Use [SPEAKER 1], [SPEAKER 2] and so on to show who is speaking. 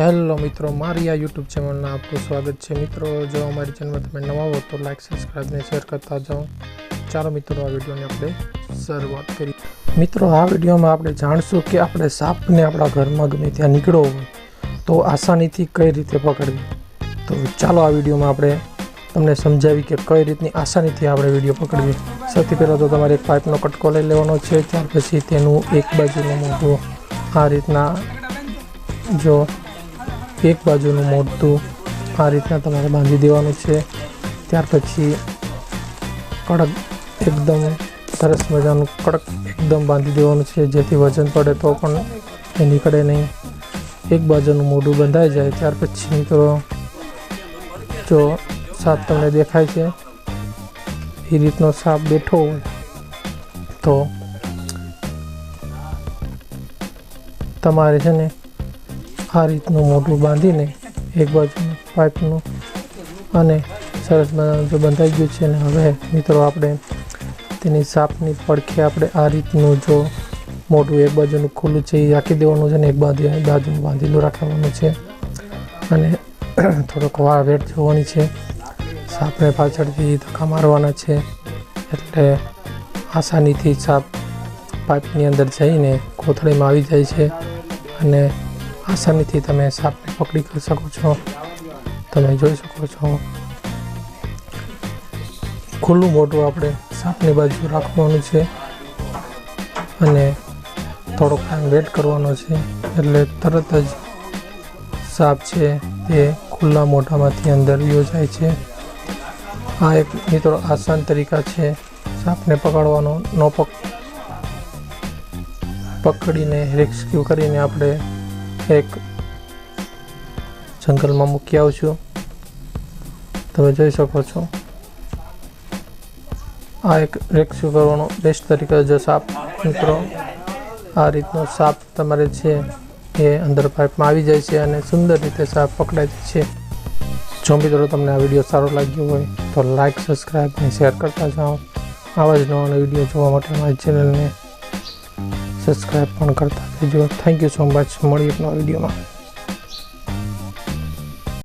[SPEAKER 1] Hello મિત્રો, મારી આ યુટ્યુબ ચેનલમાં આપનું સ્વાગત છે. મિત્રો, જો અમારી ચેનલમાં તમે નવા હો તો લાઇક સબસ્ક્રાઈબ ને શેર કરતા જાઓ. ચાલો મિત્રો, આ વિડીયોની આપણે શરૂઆત કરી મિત્રો, આ વિડીયોમાં આપણે જાણશું કે આપણે સાપને આપણા ઘરમાં ગમે ત્યાં નીકળવો હોય તો આસાનીથી કઈ રીતે પકડવી. તો ચાલો આ વિડીયોમાં આપણે તમને સમજાવી કે કઈ રીતની આસાનીથી આપણે વીડિયો પકડવી. સૌથી પહેલાં તો તમારે એક પાઇપનો કટકો લઈ લેવાનો છે, ત્યાર પછી તેનું એક બાજુનું મોઢું આ રીતના જો એક બાજુનું મોઢું આ રીતના તમારે બાંધી દેવાનું છે. ત્યાર પછી કડક એકદમ સરસ મજાનું કડક એકદમ બાંધી દેવાનું છે. જેથી વજન પડે તો પણ એ નીકળે નહીં. એક બાજુનું મોઢું બંધાઈ જાય. ત્યાર પછી મિત્રો જો સાપ તમને દેખાય છે, એ રીતનો સાપ બેઠો હોય તો તમારે છે ને આ રીતનું મોઢું બાંધીને એક બાજુ પાઇપનું અને સરસ જો બંધાઈ ગયું છે ને હવે મિત્રો આપણે તેની સાપની પડખે આપણે આ રીતનું જો મોઢું એક બાજુનું ખુલ્લું છે એ રાખી દેવાનું છે ને એક બાજુ બાજુનું બાંધેલું રાખવાનું છે. અને થોડોક વાર વેટ જોવાની છે. સાપને પાછળથી ધક્કા મારવાના છે. એટલે આસાનીથી સાપ પાઇપની અંદર જઈને કોથળીમાં આવી જાય છે. અને આસાનીથી તમે સાપને પકડી કરી શકો છો. તમે જોઈ શકો છો. ખુલ્લું મોઢું આપણે સાપની બાજુ રાખવાનું છે. અને થોડો ટાઈમ વેટ કરવાનો છે. એટલે તરત જ સાપ છે તે ખુલ્લા મોઢામાંથી અંદર યોજાય છે. આ એક મિત્રો આસાન તરીકા છે. સાપને પકડવાનો, ન પક પકડીને રેસ્ક્યુ કરીને આપણે એક જંગલમાં મૂકી આવશું તમે જોઈ શકો છો. આ એક રેસ્ક્યુ કરવાનો બેસ્ટ તરીકે જો સાપ મિત્રો, આ રીતનો સાપ તમારે છે એ અંદર પાઇપમાં આવી જાય છે અને સુંદર રીતે સાપ પકડાય છે. જો મિત્રો તમને આ વીડિયો સારો લાગ્યો હોય તો લાઈક સબસ્ક્રાઈબ અને શેર કરતા જાઓ. આવા જ નવા વીડિયો જોવા માટે મારી ચેનલને સબસ્ક્રાઈબ પણ કરતા રહેજો. થેન્ક યુ સો મચ મળીએ એક નવા વિડીયોમાં.